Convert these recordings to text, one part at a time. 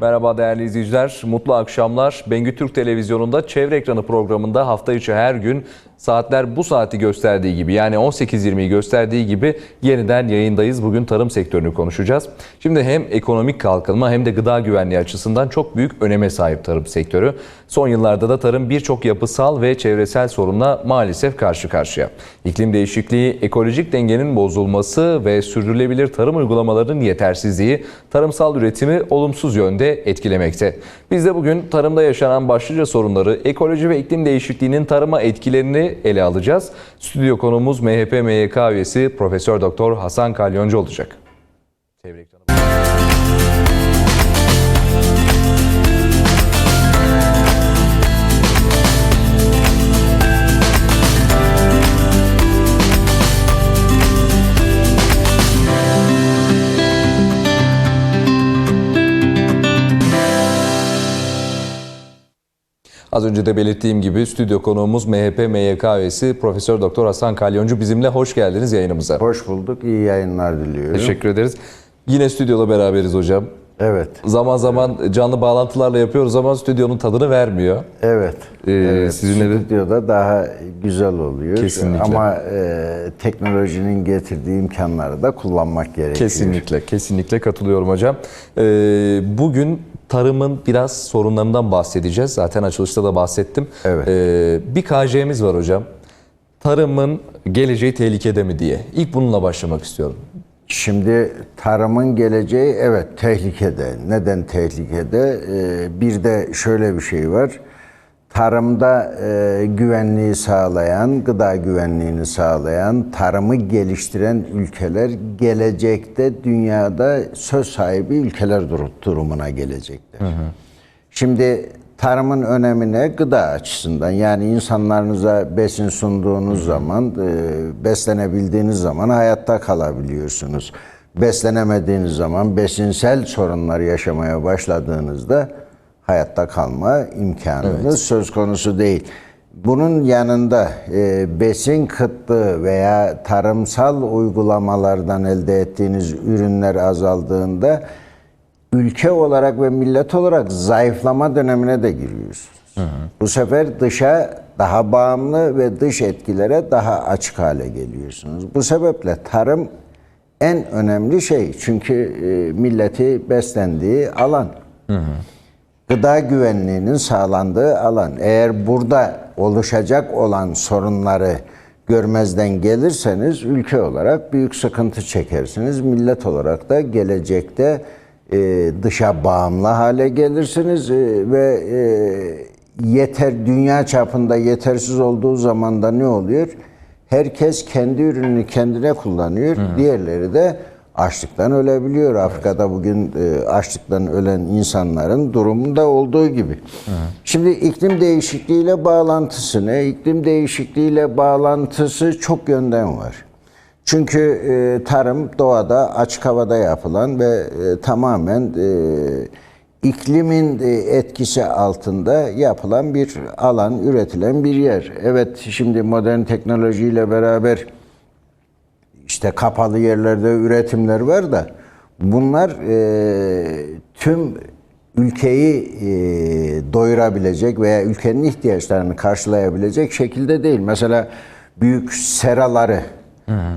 Merhaba değerli izleyiciler, mutlu akşamlar. Bengü Türk Televizyonu'nda Çevre Ekranı programında hafta içi her gün saatler bu saati gösterdiği gibi yani 18.20'yi gösterdiği gibi yeniden yayındayız. Bugün tarım sektörünü konuşacağız. Şimdi hem ekonomik kalkınma hem de gıda güvenliği açısından çok büyük öneme sahip tarım sektörü. Son yıllarda da tarım birçok yapısal ve çevresel sorunla maalesef karşı karşıya. İklim değişikliği, ekolojik dengenin bozulması ve sürdürülebilir tarım uygulamalarının yetersizliği tarımsal üretimi olumsuz yönde etkilemekte. Biz de bugün tarımda yaşanan başlıca sorunları, ekoloji ve iklim değişikliğinin tarıma etkilerini ele alacağız. Stüdyo konuğumuz MHP MYK üyesi Profesör Doktor Hasan Kalyoncu olacak. Çevre Az önce de belirttiğim gibi stüdyo konuğumuz MHP MYK üyesi Profesör Doktor Hasan Kalyoncu bizimle hoş geldiniz yayınımıza. Hoş bulduk. İyi yayınlar diliyorum. Teşekkür ederiz. Yine stüdyoda beraberiz hocam. Evet. Zaman zaman canlı bağlantılarla yapıyoruz ama stüdyonun tadını vermiyor. Evet. Ee, evet. sizinle de- Stüdyoda daha güzel oluyor. Kesinlikle. Ama e, teknolojinin getirdiği imkanları da kullanmak gerekiyor. Kesinlikle, kesinlikle katılıyorum hocam. Ee, bugün tarımın biraz sorunlarından bahsedeceğiz. Zaten açılışta da bahsettim. Evet. Ee, bir KJ'miz var hocam. Tarımın geleceği tehlikede mi diye. İlk bununla başlamak istiyorum. Şimdi tarımın geleceği evet tehlikede. Neden tehlikede? Ee, bir de şöyle bir şey var. Tarımda e, güvenliği sağlayan, gıda güvenliğini sağlayan, tarımı geliştiren ülkeler gelecekte dünyada söz sahibi ülkeler dur- durumuna gelecekler. Şimdi tarımın önemine gıda açısından yani insanlarınıza besin sunduğunuz zaman, e, beslenebildiğiniz zaman hayatta kalabiliyorsunuz. Beslenemediğiniz zaman besinsel sorunlar yaşamaya başladığınızda hayatta kalma imkanınız söz konusu değil. Bunun yanında e, besin kıtlığı veya tarımsal uygulamalardan elde ettiğiniz ürünler azaldığında ülke olarak ve millet olarak zayıflama dönemine de giriyorsunuz. Bu sefer dışa daha bağımlı ve dış etkilere daha açık hale geliyorsunuz. Bu sebeple tarım en önemli şey. Çünkü e, milleti beslendiği alan. Gıda güvenliğinin sağlandığı alan. Eğer burada oluşacak olan sorunları görmezden gelirseniz ülke olarak büyük sıkıntı çekersiniz. Millet olarak da gelecekte e, dışa bağımlı hale gelirsiniz e, ve e, yeter dünya çapında yetersiz olduğu zaman da ne oluyor? Herkes kendi ürününü kendine kullanıyor. Diğerleri de açlıktan ölebiliyor. Afrika'da bugün e, açlıktan ölen insanların durumunda olduğu gibi. Şimdi iklim değişikliğiyle bağlantısı ne? İklim değişikliğiyle bağlantısı çok yönden var. Çünkü e, tarım doğada açık havada yapılan ve e, tamamen e, iklimin etkisi altında yapılan bir alan, üretilen bir yer. Evet şimdi modern teknolojiyle beraber işte kapalı yerlerde üretimler var da bunlar tüm ülkeyi doyurabilecek veya ülkenin ihtiyaçlarını karşılayabilecek şekilde değil. Mesela büyük seraları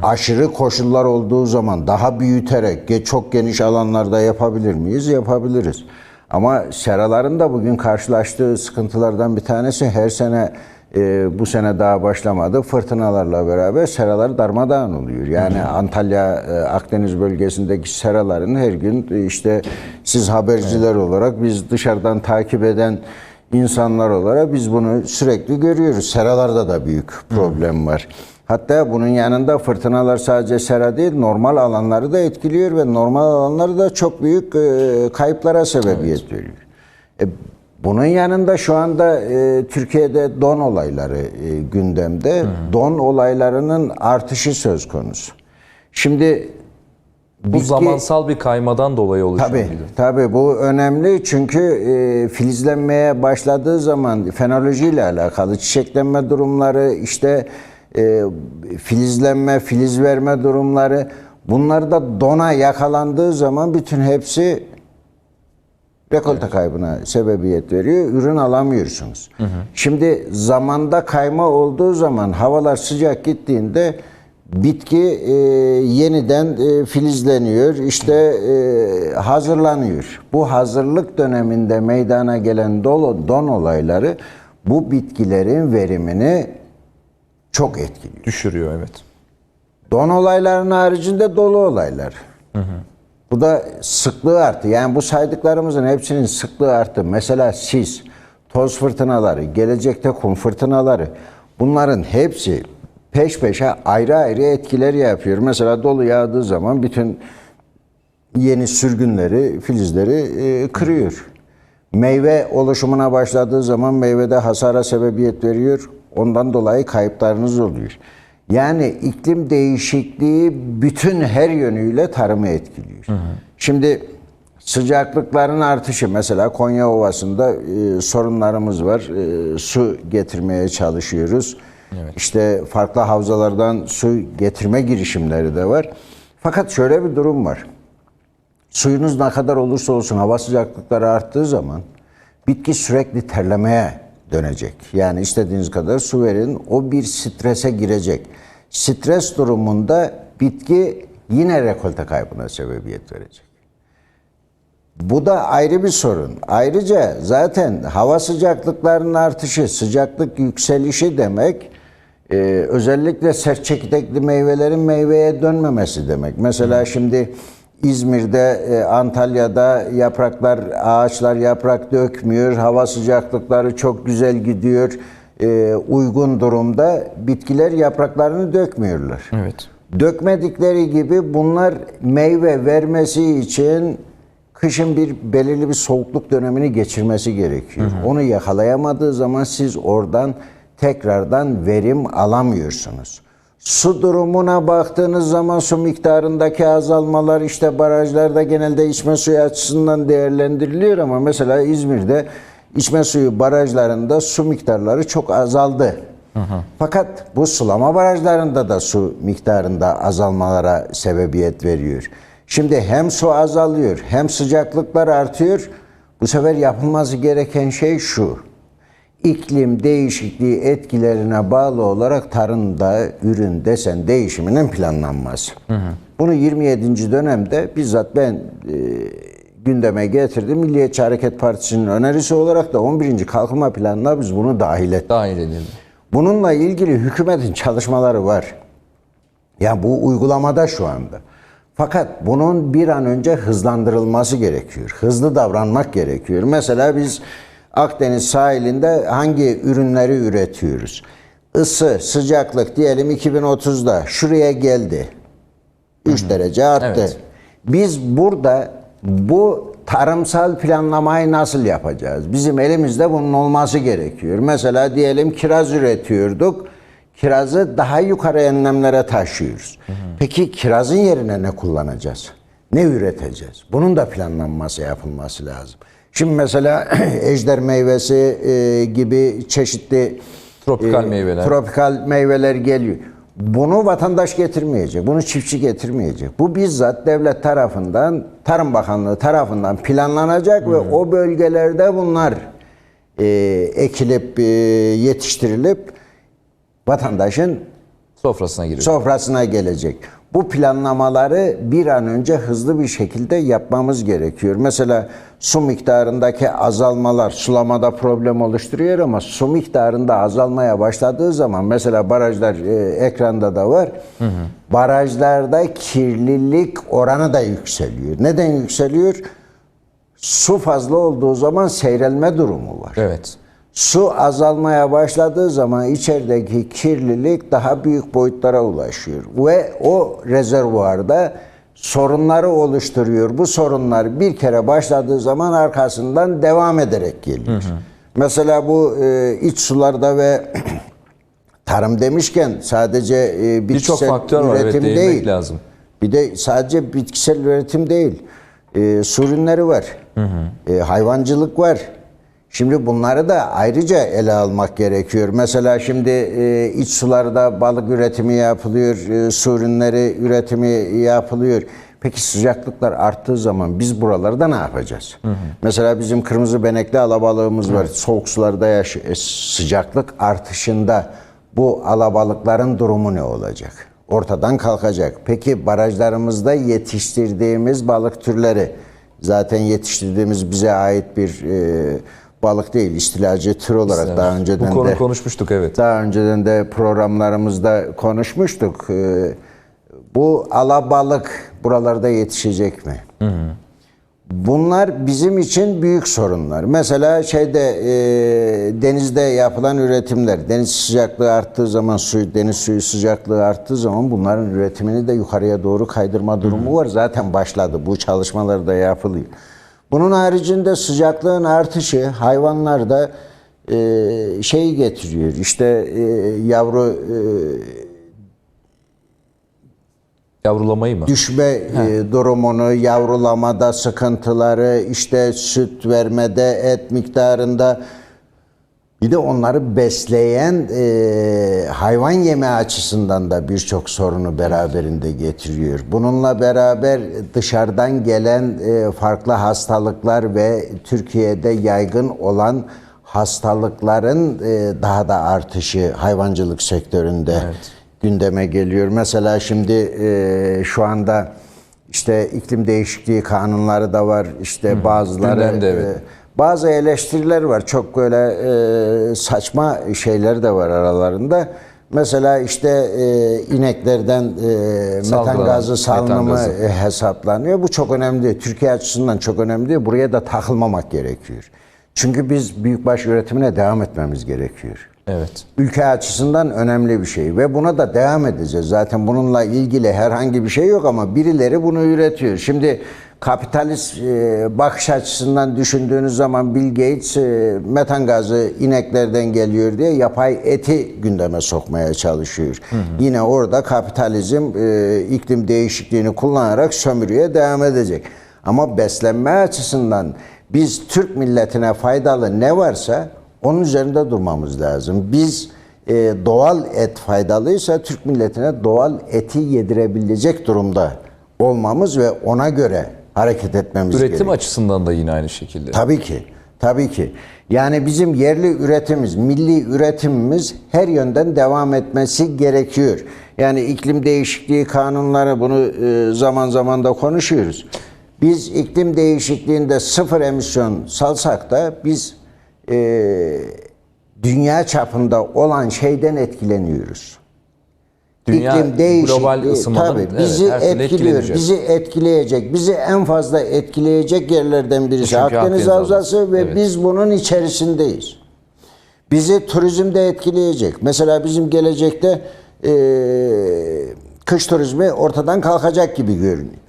aşırı koşullar olduğu zaman daha büyüterek çok geniş alanlarda yapabilir miyiz? Yapabiliriz. Ama seraların da bugün karşılaştığı sıkıntılardan bir tanesi her sene e, bu sene daha başlamadı. Fırtınalarla beraber seralar darmadağın oluyor. Yani Antalya, e, Akdeniz bölgesindeki seraların her gün e, işte siz haberciler olarak biz dışarıdan takip eden insanlar olarak biz bunu sürekli görüyoruz. Seralarda da büyük problem var. Hatta bunun yanında fırtınalar sadece sera değil, normal alanları da etkiliyor ve normal alanları da çok büyük e, kayıplara sebebiyet veriyor. E, bunun yanında şu anda e, Türkiye'de don olayları e, gündemde. Don olaylarının artışı söz konusu. Şimdi Bu bitki- zamansal bir kaymadan dolayı oluşan Tabii, tabii bu önemli çünkü e, filizlenmeye başladığı zaman fenolojiyle alakalı çiçeklenme durumları, işte e, filizlenme, filiz verme durumları bunlar da dona yakalandığı zaman bütün hepsi Rekolte kaybına sebebiyet veriyor. Ürün alamıyorsunuz. Şimdi zamanda kayma olduğu zaman havalar sıcak gittiğinde bitki e, yeniden e, filizleniyor. işte e, hazırlanıyor. Bu hazırlık döneminde meydana gelen dolu, don olayları bu bitkilerin verimini çok etkiliyor. Düşürüyor evet. Don olaylarının haricinde dolu olaylar. Bu da sıklığı arttı. Yani bu saydıklarımızın hepsinin sıklığı arttı. Mesela sis, toz fırtınaları, gelecekte kum fırtınaları bunların hepsi peş peşe ayrı ayrı etkiler yapıyor. Mesela dolu yağdığı zaman bütün yeni sürgünleri, filizleri e, kırıyor. Meyve oluşumuna başladığı zaman meyvede hasara sebebiyet veriyor. Ondan dolayı kayıplarınız oluyor. Yani iklim değişikliği bütün her yönüyle tarımı etkiliyor. Şimdi sıcaklıkların artışı mesela Konya Ovası'nda e, sorunlarımız var. E, su getirmeye çalışıyoruz. İşte farklı havzalardan su getirme girişimleri de var. Fakat şöyle bir durum var. Suyunuz ne kadar olursa olsun hava sıcaklıkları arttığı zaman bitki sürekli terlemeye dönecek. Yani istediğiniz kadar su verin o bir strese girecek. Stres durumunda bitki yine rekolte kaybına sebebiyet verecek. Bu da ayrı bir sorun. Ayrıca zaten hava sıcaklıklarının artışı, sıcaklık yükselişi demek e, özellikle sert çekirdekli meyvelerin meyveye dönmemesi demek. Mesela şimdi İzmir'de, e, Antalya'da yapraklar, ağaçlar yaprak dökmüyor. Hava sıcaklıkları çok güzel gidiyor. E, uygun durumda bitkiler yapraklarını dökmüyorlar. Evet. Dökmedikleri gibi bunlar meyve vermesi için kışın bir belirli bir soğukluk dönemini geçirmesi gerekiyor. Onu yakalayamadığı zaman siz oradan tekrardan verim alamıyorsunuz. Su durumuna baktığınız zaman su miktarındaki azalmalar işte barajlarda genelde içme suyu açısından değerlendiriliyor ama mesela İzmir'de içme suyu barajlarında su miktarları çok azaldı. Fakat bu sulama barajlarında da su miktarında azalmalara sebebiyet veriyor. Şimdi hem su azalıyor hem sıcaklıklar artıyor. Bu sefer yapılması gereken şey şu. İklim değişikliği etkilerine bağlı olarak tarımda ürün desen değişiminin planlanması. Bunu 27. dönemde bizzat ben e, gündeme getirdim. Milliyetçi Hareket Partisi'nin önerisi olarak da 11. kalkınma planına biz bunu dahil ettik. Dahil edildi. Bununla ilgili hükümetin çalışmaları var. Ya bu uygulamada şu anda. Fakat bunun bir an önce hızlandırılması gerekiyor. Hızlı davranmak gerekiyor. Mesela biz Akdeniz sahilinde hangi ürünleri üretiyoruz? Isı, sıcaklık diyelim 2030'da şuraya geldi. 3 derece arttı. Evet. Biz burada bu tarımsal planlamayı nasıl yapacağız? Bizim elimizde bunun olması gerekiyor. Mesela diyelim kiraz üretiyorduk. Kirazı daha yukarı enlemlere taşıyoruz. Peki kirazın yerine ne kullanacağız? Ne üreteceğiz? Bunun da planlanması yapılması lazım. Şimdi mesela ejder meyvesi e, gibi çeşitli Tropikal e, meyveler. tropikal meyveler geliyor. Bunu vatandaş getirmeyecek, bunu çiftçi getirmeyecek. Bu bizzat devlet tarafından, Tarım Bakanlığı tarafından planlanacak ve o bölgelerde bunlar e, ekilip, e, yetiştirilip vatandaşın Sofrasına giriyor. sofrasına gelecek. Bu planlamaları bir an önce hızlı bir şekilde yapmamız gerekiyor. Mesela su miktarındaki azalmalar sulamada problem oluşturuyor ama su miktarında azalmaya başladığı zaman mesela barajlar e, ekranda da var. Barajlarda kirlilik oranı da yükseliyor. Neden yükseliyor? Su fazla olduğu zaman seyrelme durumu var. Evet. Su azalmaya başladığı zaman içerideki kirlilik daha büyük boyutlara ulaşıyor ve o rezervuarda sorunları oluşturuyor. Bu sorunlar bir kere başladığı zaman arkasından devam ederek geliyor. Mesela bu e, iç sularda ve tarım demişken sadece e, bitkisel var, evet, üretim değinmek değil. lazım. Bir de sadece bitkisel üretim değil. E, su ürünleri var. E, hayvancılık var. Şimdi bunları da ayrıca ele almak gerekiyor. Mesela şimdi e, iç sularda balık üretimi yapılıyor, e, su ürünleri üretimi yapılıyor. Peki sıcaklıklar arttığı zaman biz buralarda ne yapacağız? Mesela bizim kırmızı benekli alabalığımız var. Soğuk sularda yaş e, sıcaklık artışında bu alabalıkların durumu ne olacak? Ortadan kalkacak. Peki barajlarımızda yetiştirdiğimiz balık türleri zaten yetiştirdiğimiz bize ait bir e, balık değil, istilacı tür olarak daha önceden Bu konu de konuşmuştuk evet. daha önceden de programlarımızda konuşmuştuk. Ee, Bu alabalık buralarda yetişecek mi? Bunlar bizim için büyük sorunlar. Mesela şeyde e, denizde yapılan üretimler, deniz sıcaklığı arttığı zaman suyu, deniz suyu sıcaklığı arttığı zaman bunların üretimini de yukarıya doğru kaydırma durumu var. Zaten başladı. Bu çalışmalar da yapılıyor. Bunun haricinde sıcaklığın artışı hayvanlarda e, şey getiriyor. İşte e, yavru e, Yavrulamayı mı? düşme e, durumunu, yavrulamada sıkıntıları, işte süt vermede, et miktarında bir de onları besleyen e, hayvan yeme açısından da birçok sorunu beraberinde getiriyor. Bununla beraber dışarıdan gelen e, farklı hastalıklar ve Türkiye'de yaygın olan hastalıkların e, daha da artışı hayvancılık sektöründe gündeme geliyor. Mesela şimdi e, şu anda işte iklim değişikliği kanunları da var. İşte bazıları Gündemde, evet. e, bazı eleştiriler var. Çok böyle e, saçma şeyler de var aralarında. Mesela işte e, ineklerden e, metan gazı metan salınımı gazı. e, hesaplanıyor. Bu çok önemli. Türkiye açısından çok önemli. Buraya da takılmamak gerekiyor. Çünkü biz büyükbaş üretimine devam etmemiz gerekiyor. Evet. Ülke açısından önemli bir şey ve buna da devam edeceğiz. Zaten bununla ilgili herhangi bir şey yok ama birileri bunu üretiyor. Şimdi kapitalist e, bakış açısından düşündüğünüz zaman Bill Gates e, metan gazı ineklerden geliyor diye yapay eti gündeme sokmaya çalışıyor. Yine orada kapitalizm e, iklim değişikliğini kullanarak sömürüye devam edecek. Ama beslenme açısından biz Türk milletine faydalı ne varsa onun üzerinde durmamız lazım. Biz doğal et faydalıysa Türk milletine doğal eti yedirebilecek durumda olmamız ve ona göre hareket etmemiz Üretim gerekiyor. açısından da yine aynı şekilde. Tabii ki. Tabii ki. Yani bizim yerli üretimimiz, milli üretimimiz her yönden devam etmesi gerekiyor. Yani iklim değişikliği kanunları bunu e, zaman zaman da konuşuyoruz. Biz iklim değişikliğinde sıfır emisyon salsak da biz e, dünya çapında olan şeyden etkileniyoruz. Dünya İklim değişikliği global ısınmanın, tabii bizi etkiliyor. Bizi etkileyecek. Bizi en fazla etkileyecek yerlerden birisi Çünkü Akdeniz, Akdeniz Havzası ve evet. biz bunun içerisindeyiz. Bizi turizmde etkileyecek. Mesela bizim gelecekte e, kış turizmi ortadan kalkacak gibi görünüyor.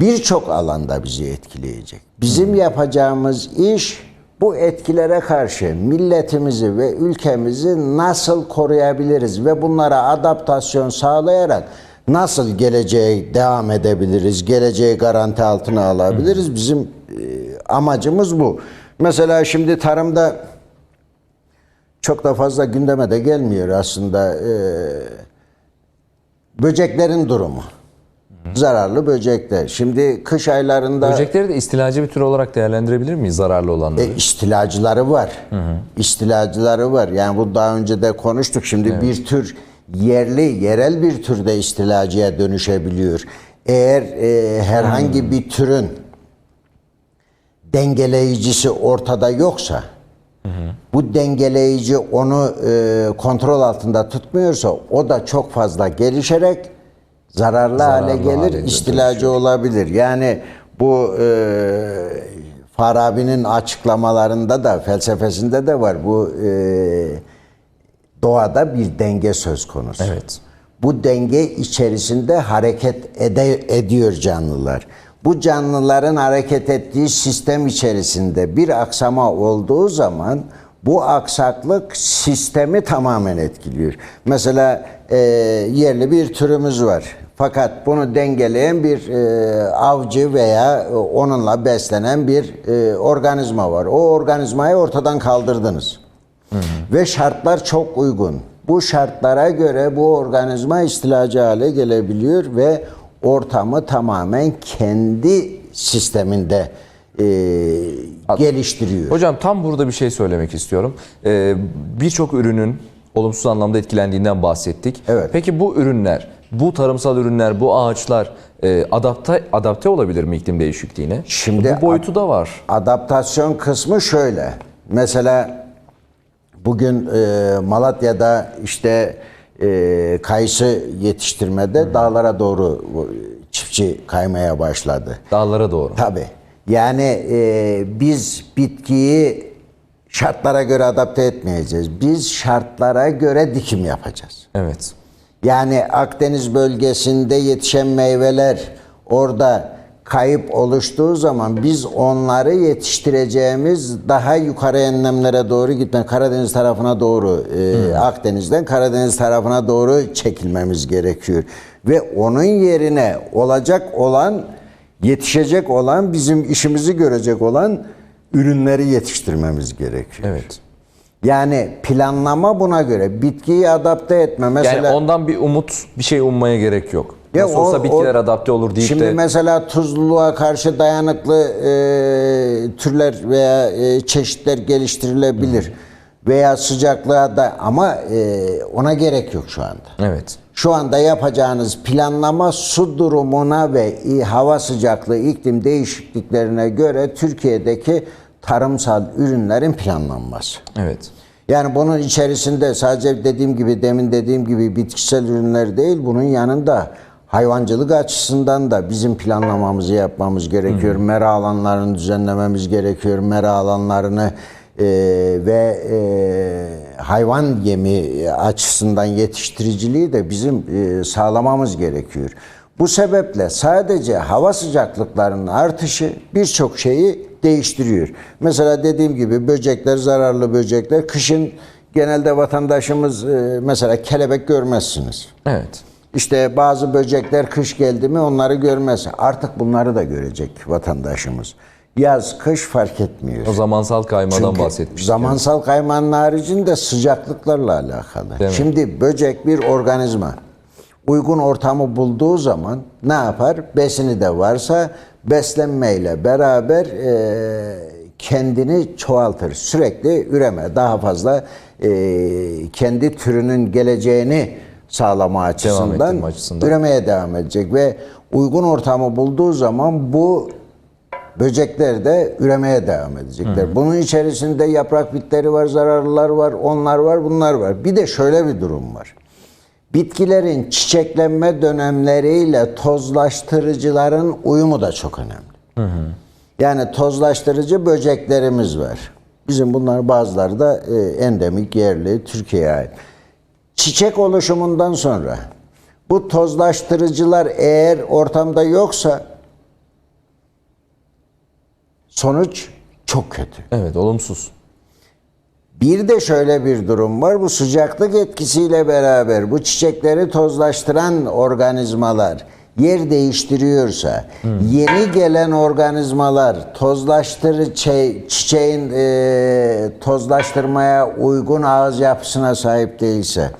Birçok alanda bizi etkileyecek. Bizim yapacağımız iş bu etkilere karşı milletimizi ve ülkemizi nasıl koruyabiliriz ve bunlara adaptasyon sağlayarak nasıl geleceğe devam edebiliriz, geleceği garanti altına alabiliriz. Bizim e, amacımız bu. Mesela şimdi tarımda çok da fazla gündeme de gelmiyor aslında e, böceklerin durumu. Zararlı böcekler. Şimdi kış aylarında Böcekleri de istilacı bir tür olarak değerlendirebilir miyiz zararlı olanları? e, istilacıları var. İstilacıları var. Yani bu daha önce de konuştuk. Şimdi bir tür yerli, yerel bir türde istilacıya dönüşebiliyor. Eğer e, herhangi bir türün dengeleyicisi ortada yoksa, bu dengeleyici onu e, kontrol altında tutmuyorsa o da çok fazla gelişerek zararlı, hale Zararlı gelir, hale istilacı olabilir. Yani bu e, Farabi'nin açıklamalarında da felsefesinde de var. Bu e, doğada bir denge söz konusu. Evet. Bu denge içerisinde hareket ede, ediyor canlılar. Bu canlıların hareket ettiği sistem içerisinde bir aksama olduğu zaman bu aksaklık sistemi tamamen etkiliyor. Mesela e, yerli bir türümüz var. Fakat bunu dengeleyen bir e, avcı veya e, onunla beslenen bir e, organizma var. O organizmayı ortadan kaldırdınız. Ve şartlar çok uygun. Bu şartlara göre bu organizma istilacı hale gelebiliyor ve ortamı tamamen kendi sisteminde e, geliştiriyor. Hocam tam burada bir şey söylemek istiyorum. Ee, Birçok ürünün olumsuz anlamda etkilendiğinden bahsettik. Evet. Peki bu ürünler, bu tarımsal ürünler, bu ağaçlar e, adapte adapte olabilir mi iklim değişikliğine? Şimdi bu boyutu da var. Adaptasyon kısmı şöyle. Mesela bugün e, Malatya'da işte e, kayısı yetiştirmede dağlara doğru çiftçi kaymaya başladı. Dağlara doğru. Tabii. Yani e, biz bitkiyi şartlara göre adapte etmeyeceğiz. Biz şartlara göre dikim yapacağız. Evet. Yani Akdeniz bölgesinde yetişen meyveler orada kayıp oluştuğu zaman biz onları yetiştireceğimiz daha yukarı enlemlere doğru gitme Karadeniz tarafına doğru e, Akdeniz'den Karadeniz tarafına doğru çekilmemiz gerekiyor. Ve onun yerine olacak olan yetişecek olan bizim işimizi görecek olan ürünleri yetiştirmemiz gerekiyor. Evet. Yani planlama buna göre bitkiyi adapte etme mesela Yani ondan bir umut, bir şey ummaya gerek yok. Ya Nasıl o- olsa bitkiler o- adapte olur deyip Şimdi de mesela tuzluluğa karşı dayanıklı e, türler veya e, çeşitler geliştirilebilir. Veya sıcaklığa da ama e, ona gerek yok şu anda. evet. Şu anda yapacağınız planlama su durumuna ve hava sıcaklığı, iklim değişikliklerine göre Türkiye'deki tarımsal ürünlerin planlanması. Evet. Yani bunun içerisinde sadece dediğim gibi demin dediğim gibi bitkisel ürünler değil bunun yanında hayvancılık açısından da bizim planlamamızı yapmamız gerekiyor. Mera alanlarını düzenlememiz gerekiyor. Mera alanlarını e, ve e, hayvan yemi açısından yetiştiriciliği de bizim e, sağlamamız gerekiyor. Bu sebeple sadece hava sıcaklıklarının artışı birçok şeyi değiştiriyor. Mesela dediğim gibi böcekler, zararlı böcekler kışın genelde vatandaşımız e, mesela kelebek görmezsiniz. Evet. İşte bazı böcekler kış geldi mi onları görmez. Artık bunları da görecek vatandaşımız. Yaz, kış fark etmiyor. O zamansal kaymadan Çünkü bahsetmiştik. Zamansal kaymanın haricinde sıcaklıklarla alakalı. Değil mi? Şimdi böcek bir organizma. Uygun ortamı bulduğu zaman ne yapar? Besini de varsa beslenmeyle beraber e, kendini çoğaltır. Sürekli üreme. Daha fazla e, kendi türünün geleceğini sağlama açısından, açısından. üremeye devam edecek ve uygun ortamı bulduğu zaman bu Böcekler de üremeye devam edecekler. Bunun içerisinde yaprak bitleri var, zararlılar var, onlar var, bunlar var. Bir de şöyle bir durum var. Bitkilerin çiçeklenme dönemleriyle tozlaştırıcıların uyumu da çok önemli. Yani tozlaştırıcı böceklerimiz var. Bizim bunlar bazıları da e, endemik, yerli, Türkiye'ye ait. Çiçek oluşumundan sonra bu tozlaştırıcılar eğer ortamda yoksa sonuç çok kötü. Evet, olumsuz. Bir de şöyle bir durum var. Bu sıcaklık etkisiyle beraber bu çiçekleri tozlaştıran organizmalar yer değiştiriyorsa, yeni gelen organizmalar tozlaştırı çe- çiçeğin e, tozlaştırmaya uygun ağız yapısına sahip değilse,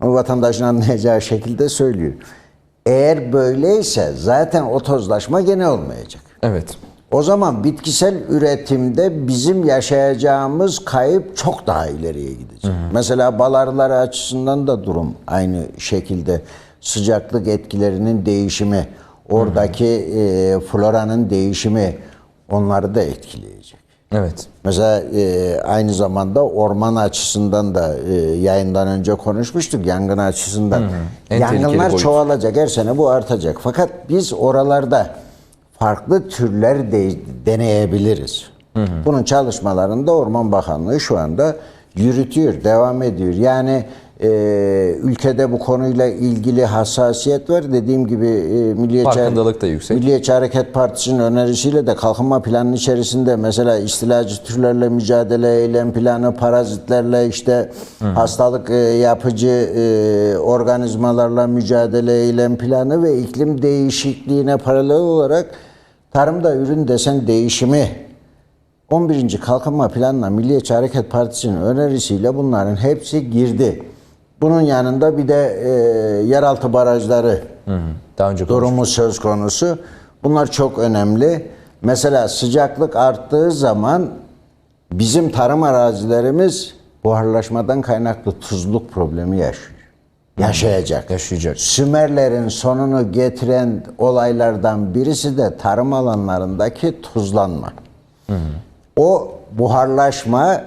vatandaşın anlayacağı şekilde söylüyor. Eğer böyleyse zaten o tozlaşma gene olmayacak. Evet. O zaman bitkisel üretimde bizim yaşayacağımız kayıp çok daha ileriye gidecek. Mesela bal arıları açısından da durum aynı şekilde sıcaklık etkilerinin değişimi, oradaki e, floranın değişimi onları da etkileyecek. Evet. Mesela e, aynı zamanda orman açısından da e, yayından önce konuşmuştuk yangın açısından. En tehlikeli Yangınlar boyut. çoğalacak her sene bu artacak. Fakat biz oralarda farklı türler de deneyebiliriz. Bunun çalışmalarını da Orman Bakanlığı şu anda yürütüyor, devam ediyor. Yani e, ülkede bu konuyla ilgili hassasiyet var. Dediğim gibi e, Milliyetçi, Farkındalık da yüksek. Milliyetçi Hareket Partisi'nin önerisiyle de kalkınma planının içerisinde mesela istilacı türlerle mücadele eylem planı, parazitlerle işte hastalık e, yapıcı e, organizmalarla mücadele eylem planı ve iklim değişikliğine paralel olarak tarımda ürün desen değişimi 11. Kalkınma Planı'na Milliyetçi Hareket Partisi'nin önerisiyle bunların hepsi girdi. Bunun yanında bir de e, yeraltı barajları Daha önce durumu söz konusu. Bunlar çok önemli. Mesela sıcaklık arttığı zaman bizim tarım arazilerimiz buharlaşmadan kaynaklı tuzluk problemi yaşıyor. Yaşayacak. Yaşayacak. Sümerlerin sonunu getiren olaylardan birisi de tarım alanlarındaki tuzlanma. O buharlaşma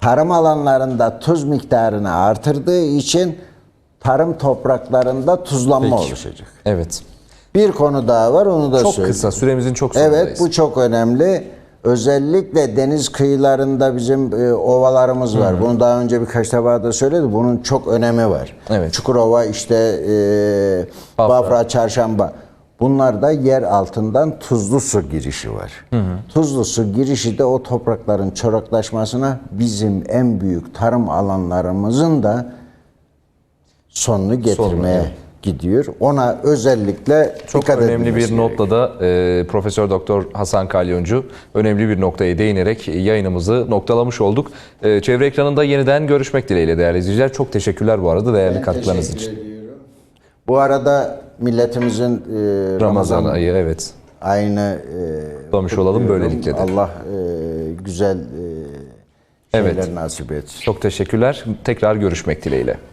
tarım alanlarında tuz miktarını artırdığı için tarım topraklarında tuzlanma Peki. oluşacak. Evet. Bir konu daha var onu da Çok söyleyeyim. kısa süremizin çok sonundayız. Evet bu çok önemli. Özellikle deniz kıyılarında bizim e, ovalarımız var. Bunu daha önce birkaç defa da söyledi. Bunun çok önemi var. Evet. Çukurova işte e, Bafra. Bafra, Çarşamba. Bunlarda yer altından tuzlu su girişi var. Tuzlu su girişi de o toprakların çoraklaşmasına bizim en büyük tarım alanlarımızın da sonunu getirmeye evet. Gidiyor. Ona özellikle Çok dikkat önemli bir notla da e, Profesör Doktor Hasan Kalyoncu önemli bir noktaya değinerek yayınımızı noktalamış olduk. E, çevre ekranında yeniden görüşmek dileğiyle değerli izleyiciler. Çok teşekkürler bu arada değerli katkılarınız Teşekkür için. ediyorum. Bu arada milletimizin e, Ramazan Ramazan ayı evet. ayını e, Kutlamış olalım böylelikle de. Allah e, güzel e, şeyler Evet. nasip etsin. Çok teşekkürler. Tekrar görüşmek dileğiyle.